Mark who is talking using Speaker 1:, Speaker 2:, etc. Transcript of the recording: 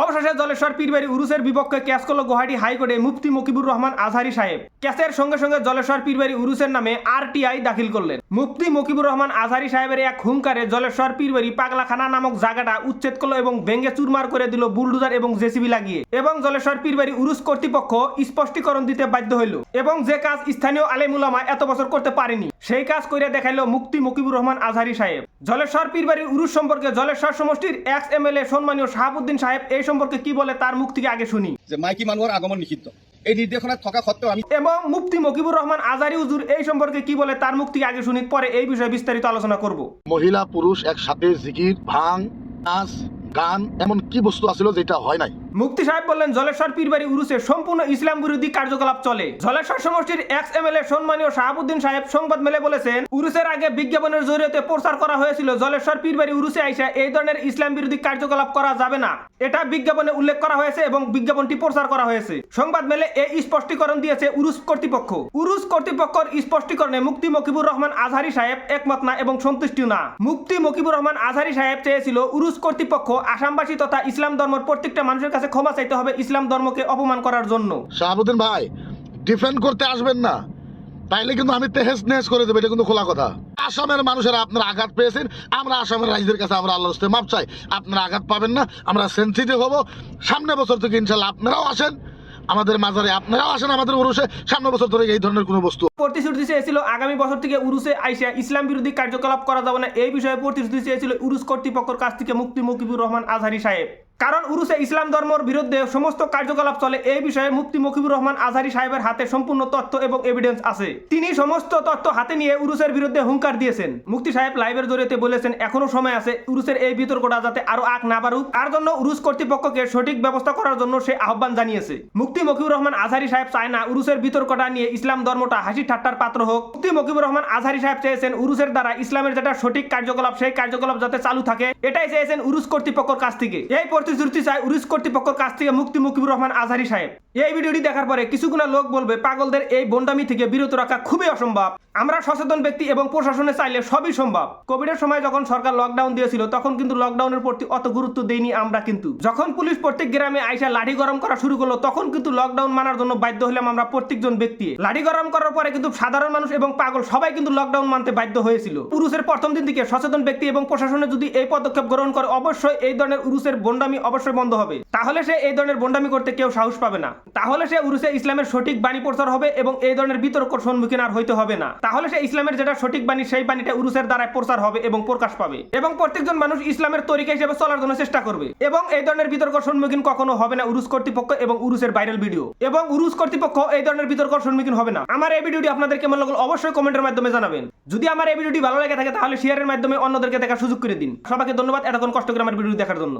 Speaker 1: অবশেষে জলেশ্বর পীরবাড়ি উরুসের বিপক্ষে ক্যাশ করল গুয়াহাটি হাইকোর্টে মুফতি মকিবুর রহমান আজহারি সাহেব। ক্যাসের সঙ্গে সঙ্গে জলেশ্বর পীরবাড়ি উরুসের নামে আরটিআই দাখিল করলেন। মুফতি মকিবুর রহমান আজহারি সাহেবের এক হুঙ্কারে জলেশ্বর পীরবাড়ি পাগলাখানা নামক জায়গাটা উচ্ছেদ করল এবং ভেঙে চুরমার করে দিল বুলডোজার এবং জেসিবি লাগিয়ে। এবং জলেশ্বর পীরবাড়ি উরুস কর্তৃপক্ষ স্পষ্টীকরণ দিতে বাধ্য হইল। এবং যে কাজ স্থানীয় আলেমুলামা এত বছর করতে পারেনি, সেই কাজ করে দেখাইলো মুক্তি মকিবুর রহমান আজহারি সাহেব। জলেশ্বর পীরবাড়ির উরুস সম্পর্কে জলেশ্বর সমষ্টির এক্স এমএলএ সম্মানীয় শাহাবুদ্দিন সাহেব এই সম্পর্কে কি বলে তার মুখ থেকে আগে শুনি।
Speaker 2: যে মাইকী মানুহৰ আগমন নিষিদ্ধ। এই নিৰ্দেশনাত থকা সত্ত্বেও আমি
Speaker 1: এবং মুফতি মকিবুর রহমান আজারি হুজুর এই সম্পর্কে কি বলে তার মুখ থেকে আগে শুনি পরে এই বিষয়ে বিস্তারিত আলোচনা করব।
Speaker 3: মহিলা পুরুষ একসাথে জিকির ভাং নাচ গান এমন কি বস্তু আছিল যেটা হয় নাই?
Speaker 1: মুফতি সাহেব বললেন, জলেশ্বর পীরবাড়ি উরুসে সম্পূর্ণ ইসলাম বিরোধী কার্যকলাপ চলে। জলেশ্বর সমষ্টির এক্স এমএলএ সম্মানীয় শাহাবুদ্দিন সাহেব সংবাদ মেলে বলেছেন, উরুসের আগে বিজ্ঞাপনের জরিয়তে প্রচার করা হয়েছিল, জলেশ্বর পীরবাড়ি উরুসে আইসা এই ধরনের ইসলাম বিরোধী কার্যকলাপ করা যাবে না। এটা বিজ্ঞাপনে উল্লেখ করা হয়েছে এবং বিজ্ঞাপনটি প্রচার করা হয়েছে। সংবাদ মেলে এই স্পষ্টীকরণ দিয়েছে উরুস কর্তৃপক্ষ। উরুস কর্তৃপক্ষের স্পষ্টীকরণে মুক্তি মকিবুর রহমান আজহারি সাহেব একমত না এবং সন্তুষ্টিও না। মুক্তি মকিবুর রহমান আজহারি সাহেব চেয়েছিল, উরুস কর্তৃপক্ষ আসামবাসী তথা ইসলাম ধর্মের প্রত্যেকটা মানুষের কাছে ক্ষমা চাইতে হবে ইসলাম ধর্মকে অপমান করার জন্য।
Speaker 3: শাহাবুদ্দিন ভাই ডিফেন্ড করতে আসবেন না। তাইলে কিন্তু আমি তেহেস নেহেস করে দেবো এটা কিন্তু খোলা কথা। আসামের মানুষেরা আপনারা আঘাত পেয়েছেন আমরা আসামের রাইজদের কাছে আমরা আল্লাহর হস্তে মাপ চাই। আপনারা আঘাত পাবেন না আমরা সেন্সিটিভ হব। সামনে বছর থেকে ইনশাল্লাহ আপনারাও আসেন আমাদের মাজারে আপনারাও আসেন আমাদের ওরসে সামনে বছর ধরে এই ধরনের কোনো বস্তু
Speaker 1: প্রতিশ্রুতি চেয়েছিল আগামী বছর থেকে উরুসে আইসা ইসলাম বিরোধী কার্যকলাপ করা যাবে না। এই বিষয়ে প্রতিশ্রুতি চেয়েছিল উরুস কর্তৃপক্ষের কাছ থেকে মুক্তি মকিবুর রহমান আজহারি সাহেব। কারণ উরুসে ইসলাম ধর্মের বিরুদ্ধে সমস্ত কার্যকলাপ চলে, এই বিষয়ে মুক্তি মকিবুর রহমান আজহারি সাহেবের হাতে সম্পূর্ণ তথ্য এবং এভিডেন্স আছে। তিনি সমস্ত তথ্য হাতে নিয়ে উরুসের বিরুদ্ধে হুঙ্কার দিয়েছেন। মুক্তি সাহেব লাইভের জরিয়তে বলেছেন, এখনও সময় আছে উরুসের এই বিতর্কটা যাতে আরও আগ না বাড়ুক। তার জন্য উরুস কর্তৃপক্ষকে সঠিক ব্যবস্থা করার জন্য সে আহ্বান জানিয়েছে। মুক্তি মকিবুর রহমান আজহারি সাহেব চায় না উরুসের বিতর্কটা নিয়ে ইসলাম ধর্মটা হাসি ঠাট্টার পাত্র হোক। মুক্তি মকিবুর রহমান আজহারি সাহেব চেয়েছেন উরুসের দ্বারা ইসলামের যেটা সঠিক কার্যকলাপ, সেই কার্যকলাপ যাতে চালু থাকে। এটাই চেয়েছেন উরুস কর্তৃপক্ষের কাছ থেকে। এই প্রতিশ্রুতি চায় উরুজ কর্তৃপক্ষের কাছ থেকে মুক্তি মুকিবুর রহমান আজহারি সাহেব। এই ভিডিওটি দেখার পরে কিছুগুলা লোক বলবে, পাগলদের এই বন্ডামি থেকে বিরত রাখা খুবই অসম্ভব। আমরা সচেতন ব্যক্তি এবং প্রশাসনে চাইলে সবই সম্ভব। কোভিডের সময় যখন সরকার লকডাউন দিয়েছিল, তখন কিন্তু লকডাউনের প্রতি অত গুরুত্ব দেয়নি আমরা কিন্তু। যখন পুলিশ প্রত্যেক গ্রামে আইসা লাঠি গরম করা শুরু করল, তখন কিন্তু লকডাউন মানার জন্য বাধ্য হলাম আমরা প্রত্যেকজন ব্যক্তি। লাঠি গরম করার পরে কিন্তু সাধারণ মানুষ এবং পাগল সবাই কিন্তু লকডাউন মানতে বাধ্য হয়েছিল। পুরুষের প্রথম দিন থেকে সচেতন ব্যক্তি এবং প্রশাসনে যদি এই পদক্ষেপ গ্রহণ করে, অবশ্যই এই ধরনের উরুসের বন্ডামি অবশ্যই বন্ধ হবে। তাহলে সে এই ধরনের বন্ডামি করতে কেউ সাহস পাবে না। তাহলে সে উরুসে ইসলামের সঠিক বাণী প্রচার হবে এবং এই ধরনের বিতর্ক সম্মুখীন আর হইতে হবে না। তাহলে সে ইসলামের যেটা সঠিক বাণী, সেই বাণীটা উরুসের দ্বারা প্রচার হবে এবং প্রকাশ পাবে। এবং প্রত্যেকজন মানুষ ইসলামের তরিকা হিসেবে চলার জন্য চেষ্টা করবে। এবং এই ধরনের বিতর্ক সম্মুখীন কখনো হবে না উরুস কর্তৃপক্ষ এবং উরুসের ভাইরাল ভিডিও এবং উরুস কর্তৃপক্ষ এই ধরনের বিতর্ক সম্মুখীন হবে না। আমার এই ভিডিওটি আপনাদের কেমন লাগল অবশ্যই কমেন্টের মাধ্যমে জানাবেন। যদি আমার এই ভিডিওটি ভালো লাগে থাকে তাহলে শেয়ারের মাধ্যমে অন্যদেরকে দেখার সুযোগ করে দিন। সবাইকে ধন্যবাদ এতক্ষণ কষ্ট করে আমার ভিডিও দেখার জন্য।